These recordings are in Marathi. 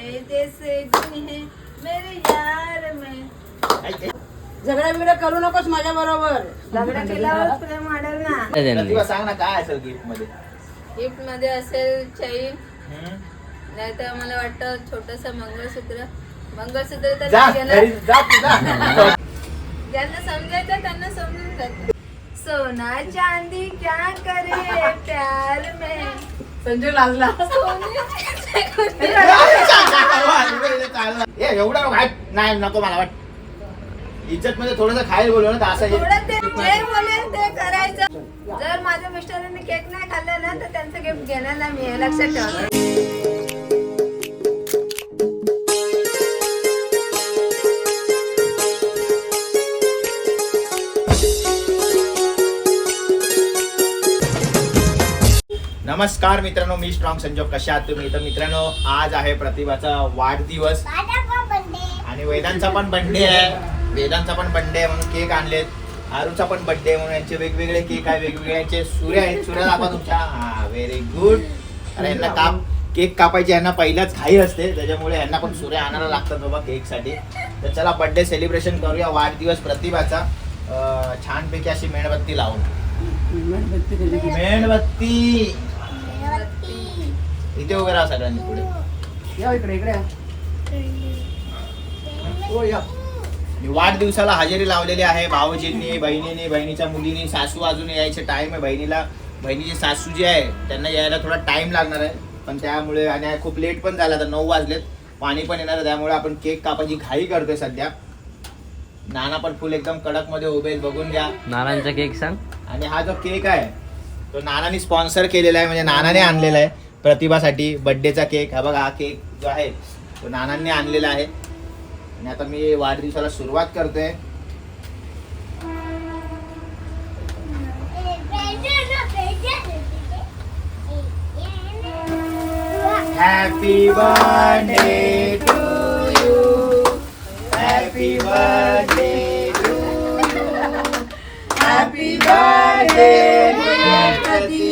सोने जैसे गुण है मेरे यार में। झगडा बिगडा करू नकोस माझ्या बरोबर. लग्न केल्यावर प्रेम वाढेल ना प्रतिभा सांग ना काय असेल गिफ्टमध्ये? गिफ्टमध्ये असेल चैन? नाही तर मला वाटतं छोटस मंगळसूत्र. मंगळसूत्र तर जा नाही घेणार. घरी जा तू जा. ज्यांना समजायचं त्यांना समजून जात. सोना चांदी क्या करे प्यार में? संजय लाजला. एवढा नाही नको मला वाट इज्जत मध्ये थोडस खायला बोलव ना असं थोडं ते जे बोलेल ते करायचं. जर माझ्या मिस्टरांनी केक नाही खाल्लं ना तर त्यांचं गिफ्ट घेणार नाही मी लक्षात ठेवा नमस्कार मित्रांनो मी स्ट्रॉंग संजोग कशा आहात तुम्ही? तर मित्रांनो आज आहे प्रतिभाचा वाढदिवस. आणि वेदांचा पण बर्थडे आहे. वेदांचा पण बर्थडे आहे म्हणून केक आणलेत. आरूचा पण बर्थडे म्हणून यांचे वेगवेगळे केक आहे. वेगवेगळे यांचे सूर्य आहेत. सूर्य दाखवा तुमच्या. हा व्हेरी गुड अरे यांना काप केक कापायची यांना पहिल्याच घाई असते. त्याच्यामुळे यांना पण सूर्य आणायला लागतात बाबा केकसाठी. तर चला बर्थडे सेलिब्रेशन करूया. वाढदिवस प्रतिभाचा. छानपैकी अशी मेणबत्ती लावून. मेणबत्ती. इथे उभे राहा सगळ्यांनी पुढे. या इकडे इकडे या. हो या. वाढदिवसाला हजेरी लावलेली आहे भाऊजींनी बहिणींनी बहिणीच्या मुलीनी सासू अजून यायचे टाइम आहे. बहिणीला बहिणीची सासू जी आहे त्यांना यायला थोडा टाइम लागणार आहे. पण त्यामुळे आणि खूप लेट पण झाला तर नऊ वाजलेत. पाणी पण येणार आहे, त्यामुळे आपण केक कापायची घाई करतोय सध्या. नाना पण फुल एकदम कडकमध्ये उभे आहेत, बघून घ्या. नारायणचा केक सांग. आणि हा जो केक आहे तो नानाने स्पॉन्सर केलेला आहे म्हणजे नानाने आणलेला आहे. प्रतिभासाठी बर्थडेचा केक. हा बघा हा केक जो आहे तो नानांनी आणलेला आहे. आणि आता मी वाढदिवसाला सुरुवात करतोय happy birthday to you happy birthday to happy birthday Pratibha happy birthday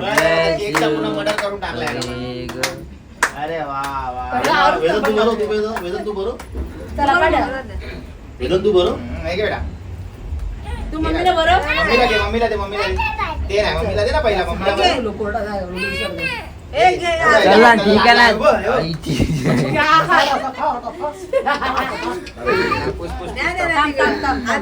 bless cake संपूर्ण मर्डर करून टाकलाय ना. यू अरे वा वा. वेदन तू बरो तू वेदन वेदन तू बरो. वेदन तू बरो हे घे बेटा. तू मम्मीला बरं मम्मीला दे मम्मीला दे मम्मीला दे. ते नाही मम्मीला दे ना पहिला मम्मीला चला, ठीक आहे. ना आईची. द्या, द्या. द्या, द्या.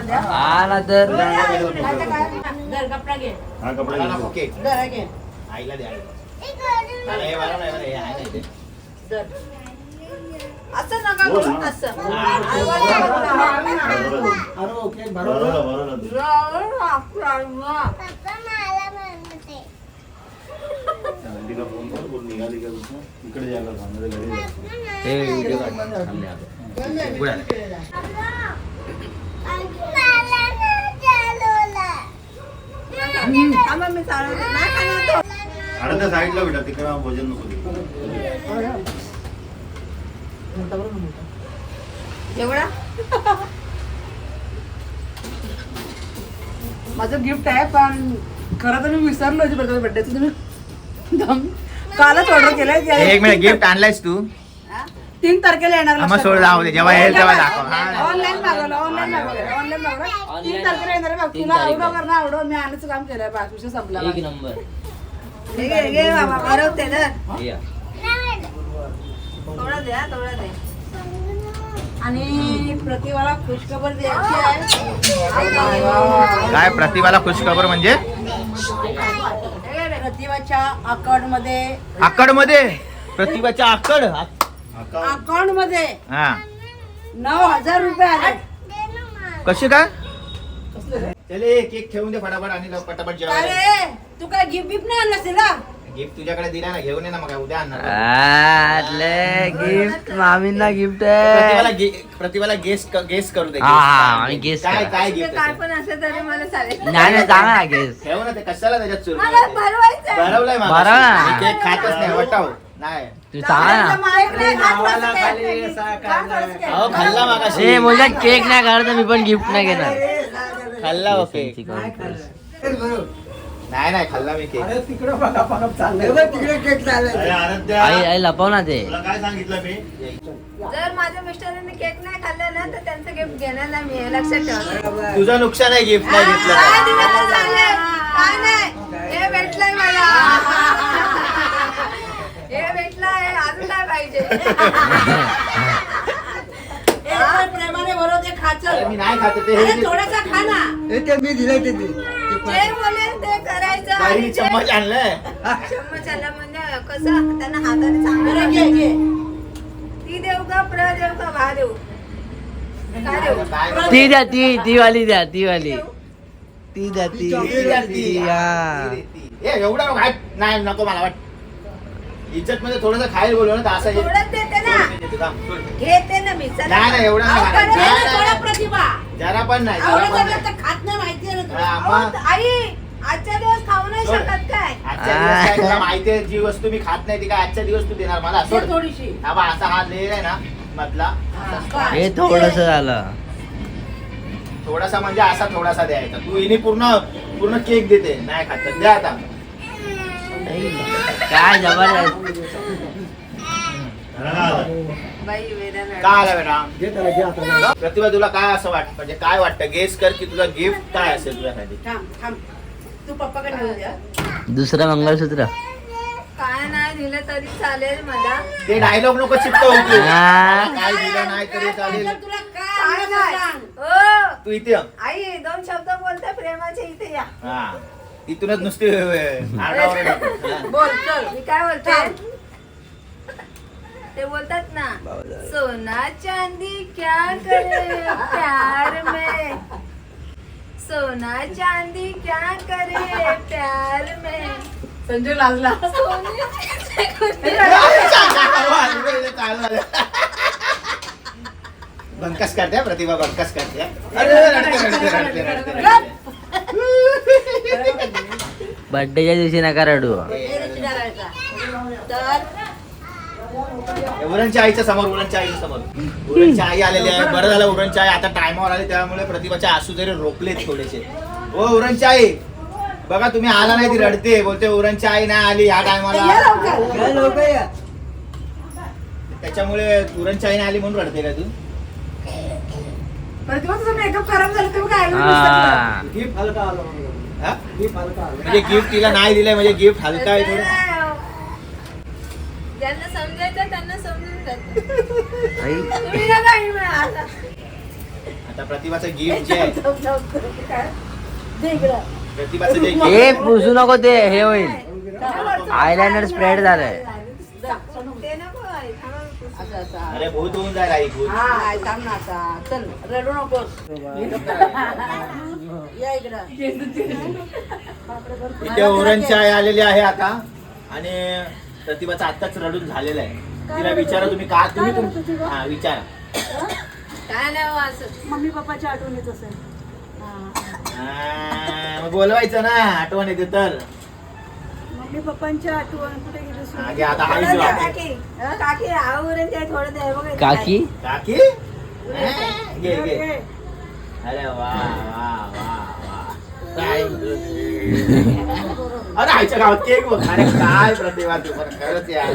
द्या. आला तर. हा कपडे घे. आईला दे आईला. मला हे मला नाही, मला हे आहे नाही ते. असं नका करू ना. असं मी चालवते. नाही खाणार तो. साईडला भेटा तिकडे भोजन नको. मोठा बरं ना, मोठा. एवढा? माझं गिफ्ट आहे पण खरं तर मी विसरलो होती बर्थडे बर्थडेचं तुम्ही दम- कालच ऑर्डर केलंय एक मिनिट गिफ्ट आणलायस तू? तीन तारखेला येणार आम्हा सोड राहू दे जेव्हा येईल तेव्हा दाखव. ऑनलाईन मागवलं ऑनलाईन मागवलं ऑनलाईन मागवलं. तीन तारखेला येणार आहे बघ तीन तुला आवडो कर ना आवडो मी आणायचं काम केलंय बस विषय संपला एक. नंबर. हे घे, बाबा ना. थोडा द्या थोडा दे आणि प्रतिभाला खुशखबर द्यायची आहे. काय प्रतिभाला खुशखबर म्हणजे? प्रतिभाच्या अकाउंटमध्ये आकडमध्ये प्रतिभाच्या आकड? आका अकाउंटमध्ये हा. नऊ हजार रुपये आले. कसे काय? चले केक ठेवून दे फटाफट आणि लव- पटापट जेवायला. अरे तू काय गिफ्ट बिफ्ट नाही आणलास तिला? गिफ्ट तुझ्याकडे दिला ना घेऊन ये ना मग उद्या आणणार. गिफ्ट मामींना गिफ्ट प्रतिभाला आहे गे- प्रतिभाला गेस गेस करू दे हा, हा, आम्ही guess काय करा. काय गिफ्ट काय पण असेल तरी मला चालेल. नाही नाही सांगा ना गेस ठेव ना ते कशाला त्याच्यात चुरून मला भरवायचं भरवलंय मला. भरव ना. केक खातच नाही वटाव नाही. तू सांगा ना? अहो खाल्ला मागाशी ए बोलला केक नाही खाणार तर मी पण गिफ्ट नाही घेणार. खाल्ला ओके conference. नाही नाही खाल्ला मी केक अरे आराध्या आई आई लपव ना ते. तुला काय सांगितलं मी? जर माझ्या मिस्टरांनी केक नाही खाल्लं ना तर त्यांचं गिफ्ट घेणार नाही मी लक्षात ठेवा तुझं नुकसान आहे गिफ्ट नाही घेतलं. काय. दिलं तर चालेल. काय नाही. हे भेटलंय मला. हे भेटलंय. अजून काय पाहिजे? प्रेमाने बरोबर ते खाचं. अरे मी नाही खात ते हे अरे थोडासा खा ना. जे बोलेल ते करायचं बाई, आणि जे- चम्मच आणलंय. चम्मच आला म्हणजे कसं? त्यांना हाताने चांगलं बरं, घे घे. ती देऊ का प्र देऊ का भा देऊ काय देऊ काय ती द्या ती ती वाली द्या ती वाली ती द्या ती. ती द्या, ती. हा. ए एवढा नाही नको मला वाट. इज्जत मध्ये थोडस खायला बोलव ना तर असं हे- थोडंच देते थांब, सोड. घेते ना मी चला. नाही, नाही, एवढं नाही अहो, खाणार. करेल नाही, ना नाही, थोडं नाही. प्रतिभा जरा पण नाही जरा आवडत पण असेल नाही. तर खात नाही माहिती आहे ना तुला. हा, अहो, मग आई आजच्या दिवस खाऊ नाही सोड. शकत काय आजच्या दिवस काय तुला माहिती आहे जी वस्तू मी खात नाही ती काय आजच्या दिवस तू देणार मला थोडीशी हा बा असा हा लेर आहे ना मधला हा, हे. थोडस झालं थोडासा म्हणजे असा थोडासा द्यायचा तू हिने पूर्ण पूर्ण केक देते नाही खात तर द्या आता काय जबरदस्त काय आलं? बेटा प्रतिभा तुला काय असं वाटतं म्हणजे काय वाटतं? गेस कर की तुझा गिफ्ट काय असेल तुझ्यासाठी? थांब थांब. तू पप्पाकडे नेऊन द्या. दुसरं मंगळसूत्र. काय नाही दिलं तरी चालेल मला. ते डायलॉग नको चिपकवू तू. काय दिलं नाही तरी चालेल. तुला काय? नाही. हो. तू इथे ये. आई दोन शब्द बोलते प्रेमाचे इथे या. हा. इथूनच नुसती आरडाओरडा. हा. बोल चल. मी काय बोलते? ते बोलतात ना. सोना चांदी क्या करे प्यार में? सोना चांदी क्या करे प्यार में? संजय लाजला. सोने चालू झालं. बंकस करते हा, प्रतिभा बंकस करते. हा. अरे रडते रडते रडते रडते. रडते. बर्थडेच्या दिवशी नका रडू. तर उरणच्या आईच्या समोर उरणच्या आईच्या समोर. उरणच्या आई आलेली आहे. बरं झालं उरणच्या आई आता टायमावर आली त्यामुळे प्रतिभाच्या आसू जरी रोखलेत थोडेसे. हो उरणची आई. बघा तुम्ही आला नाही ती रडते. बोलते उरणची आई नाही आली ह्या ये टायमाला लवकर त्याच्यामुळे उरणची आई नाही आली म्हणून रडते का तू? प्रतिभा तुझा मेकअप खराब झाला तेव्हा काय हा. हा? म्हणजे गिफ्ट तिला नाही दिलंय म्हणजे गिफ्ट हलका आहे थोडं. ज्यांना समजायचं त्यांना समजून जात. आई, तुम्ही ना काही मिळाला? आता प्रतिभाचं गिफ्ट जे आहे. दे इकडं. प्रतिभाचं जे ए gift- पुसू नको ते हे होईल. आयलाइनर स्प्रेड झालंय. ते नको आई, थांबा मी पुसते. असं असं. अरे भूत होऊन जाईल आई भूत. हा आई, थांब ना आता. चल रडू नकोस. या इकडं. इथे ओरणची आई आलेली आहे आता. आणि प्रतिभाचं आत्ताच रडून झालेलं आहे. तिला विचारा तुम्ही का तुम्ही तुम- हा विचारा. काय नाही हो असं. मम्मी पप्पाची आठवण येत असेल. हा, मग बोलवायचं ना आठवण येते तर. मम्मी पप्पांची आठवण कुठे गेली हा, घे आता. काकी काकी. आवरून ते थोडं द्या बघा इथे काकी? काकी? हा, घे घे. अरे वा वा वा वा. काय अरे आईच्या गावात केक बघ. अरे काय प्रतिभा तू पण खरंच यार.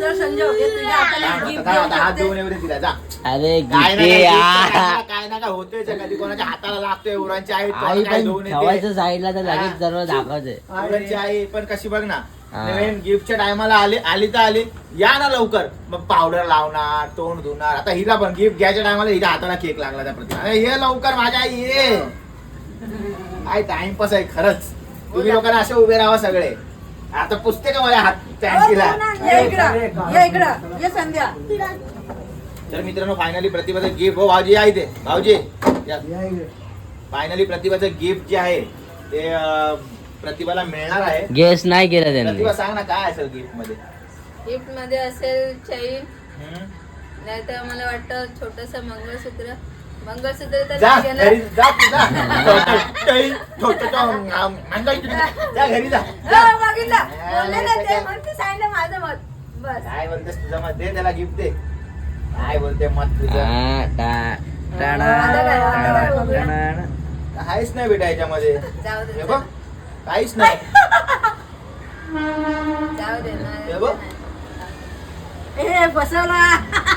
चल संजय घे तुझ्या हाताने काय gift हात देऊन एवढे जा. अरे काय ना काय यार. काय ना काय होतोय कधी कोणाच्या हाताला लागतोय उरांची आई पण ठेवायचं साईडला तर लगेच सर्व दाखवते. उरांची आई पण कशी बघ ना हा. नवीन गिफ्टच्या टायमाला आली आली तर आली. या ना लवकर. मग पावडर लावणार तोंड धुणार. आता हिला पण गिफ्ट घ्यायच्या टायमाला हिला हाताला केक लागला त्या प्रति अरे ये लवकर माझ्या आई ये. काय टाइमपास आहे खरंच. तुम्ही लोकांना असे उभे राहा सगळे. आता पुसते का माझ्या हात ये इकडं ये इकडं ये संध्या. तर मित्रांनो फायनली प्रतिभाचं गिफ्ट हो भाऊजी आहे ते भाऊजी फायनली प्रतिभाचं गिफ्ट जे आहे ते प्रतिभाला मिळणार आहे. गेस नाही केलं त्यांनी. प्रतिभा सांग ना काय असेल गिफ्टमध्ये? गिफ्टमध्ये असेल चैन हम्म? नाही तर मला वाटतं छोटस मंगळसूत्र. मंगळसूत्र तर जा नाही घरी गेलं जा तू जा. छोटं- टई, छोटं तो, अं, मंगळसूत्र. जा घरी जा. हो, बघितलं. बोलले ना ते म्हणून ते सांगितलं माझं मत. बस. काय बोलतेस तुझं मत? दे त्याला गिफ्ट दे. काय बोलते मत तुझं? आ, टा- टाणा, आता काय, आता काय बघूया? टाणा. काहीच नाही बेटा याच्यामध्ये. जाऊ दे हे बघ. काहीच नाही. जाऊ दे ना हे बघ. ही chain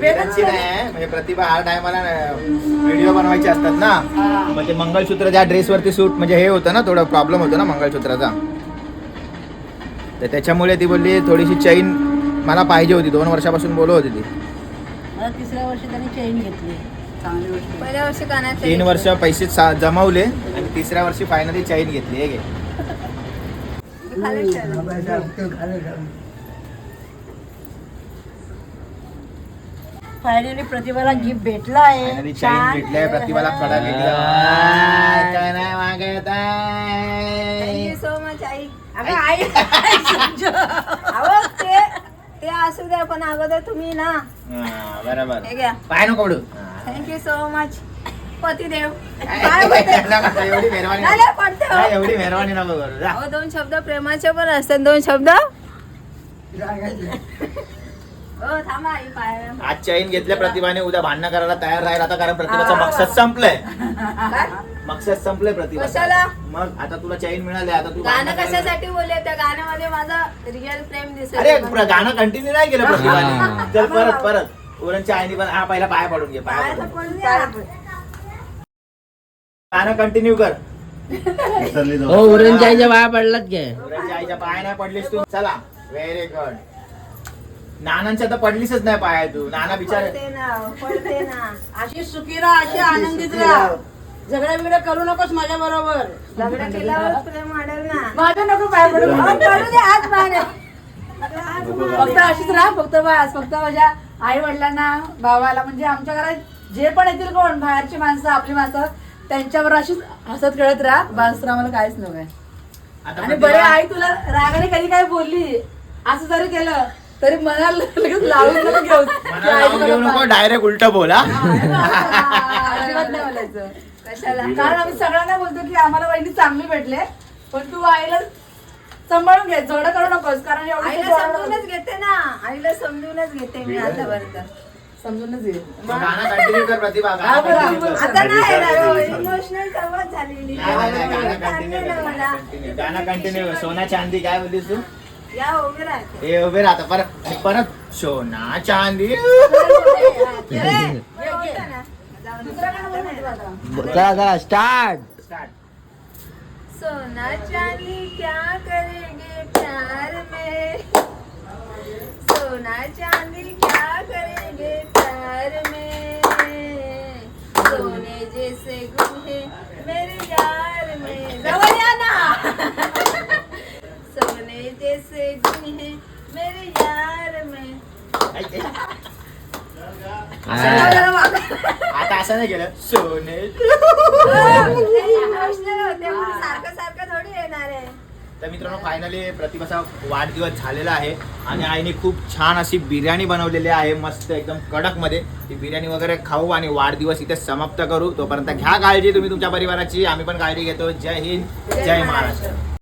वेदांची नाही आहे. म्हणजे प्रतिभा हर टायमाला व्हिडिओ बनवायचे असतात ना. मग ते मंगळसूत्र ज्या ड्रेसवरती सूट म्हणजे हे होतं ना थोडं प्रॉब्लेम होतो ना मंगळसूत्राचा. तर त्याच्यामुळे ती बोलली थोडीशी चैन मला पाहिजे होती. दोन वर्षापासून बोलत होती ती. तिसऱ्या वर्षी त्यांनी चैन घेतली. पहिल्या वर्षी कानातले तीन वर्ष पैसे सा- जमवले आणि तिसऱ्या वर्षी फायनली चैन घेतली हे घे. फायनली प्रतिभाला गिफ्ट भेटला आहे. फायनली चैन भेटले. प्रतिभाला कडा भेटली आय, काय नाही मागत सो मच आई. अगं, आई अहो ते ते असू द्या पण अगोदर तुम्ही ना. हा, बरोबर. हे घ्या. पाय नको पडू. थँक्यू सो मच पतिदेव काय? बोलते? एवढी मेहरबानी नाही, नाही, पडते हो. नाही, एवढी मेहरबानी नको करू. जा. अहो दोन शब्द प्रेमाचे पण असतात दोन शब्द. हो थांबा आई पाय. आज चैन घेतल्या प्रतिभाने उद्या भांडणं करायला तयार राहील आता कारण प्रतिभाचा मकसद संपलंय. काय? मकसद संपलंय प्रतिभा कशाला? मग आता तुला चैन मिळाली आता तू गाणं भांडणं करायला- कशासाठी बोलले त्या गाण्यामध्ये माझा रिअल प्रेम दिसेल अरे प्र- गाणं कंटिन्यू नाही केलं हा. प्रतिभाने. चल परत परत. उरणच्या आईने पण हा पहिला पाय पडून घे पाय पडून घे. गाणं कंटिन्यू कर. विसरली हो उरणच्या आईच्या बाया पडलात काय उरणच्या आईच्या पाय नाही पडलीस तू. चला व्हेरी गुड नानांच्या तर पडलीसच नाही पाय तू. नाना बिचारे पडते ना पडते ना. अशी सुखी राहा अशी आनंदीत राहा. झगडा बिगडा करू नकोस माझ्या बरोबर. लग्न केल्यावर प्रेम वाढेल ना. माझ्या नको पाय पडू. अहो, पडू दे आज पाय फक्त अशीच राहा फक्त बस फक्त माझ्या आई वडिलांना भावाला म्हणजे आमच्या घरात जे पण येतील कोण बाहेरची माणसं आपली माणसं त्यांच्यावर अशीच हसत खेळत राहा. बस तर आम्हाला काहीच आता आणि बरे आई तुला रागाने कधी काय बोलली? असं जरी केलं तरी मनाला लगेच लावून नको घेऊ. की मनाला आई लावून तुला घेऊ नको पा- डायरेक्ट उलट बोला. अजिबात नाही बोलायचं. कशाला? कारण आम्ही सगळ्यांना बोलतो की आम्हाला वहिनी चांगली भेटले पण तू आईला सांभाळून घे. झगडा करू नकोस कारण एवढं आईला समजूनच घेते ना. आईला समजूनच घेते मी आतापर्यंत. समजूनच घे. गाणं कंटिन्यू कर प्रतिभा. हा, गाणं बरं, continue कर. आता नाही येणार इमोशनल सुरुवात झालेली. नाही, नाही, नाही, गाणं कंटिन्यू ना मला. कर. गाणं कंटिन्यू सोना चांदी काय बोललीस तू? या उभे राहते. हे उभे राहता. परत परत. सोना चांदी. चला चला स्टार्ट स्टार्ट सोना चांदी क्या करेंगे प्यार में? सोना चांदी क्या करेंगे प्यार में? सोने जैसे गुण है मेरे यार में। जवळ सोने जैसे गुण है मेरे यार में। आता असं नाही केलं. सोने. सारखं सारखं थोडी येणार आहे तर मित्रांनो फायनली प्रतिभाचा वाढदिवस झालेला आहे आणि आईने खूप छान अशी बिर्याणी बनवलेली आहे मस्त एकदम कडकमध्ये ती बिर्याणी वगैरे खाऊ आणि वाढदिवस इथे समाप्त करू. तोपर्यंत घ्या काळजी तुम्ही तुमच्या परिवाराची. आम्ही पण काळजी घेतो. जय हिंद. जय महाराष्ट्र.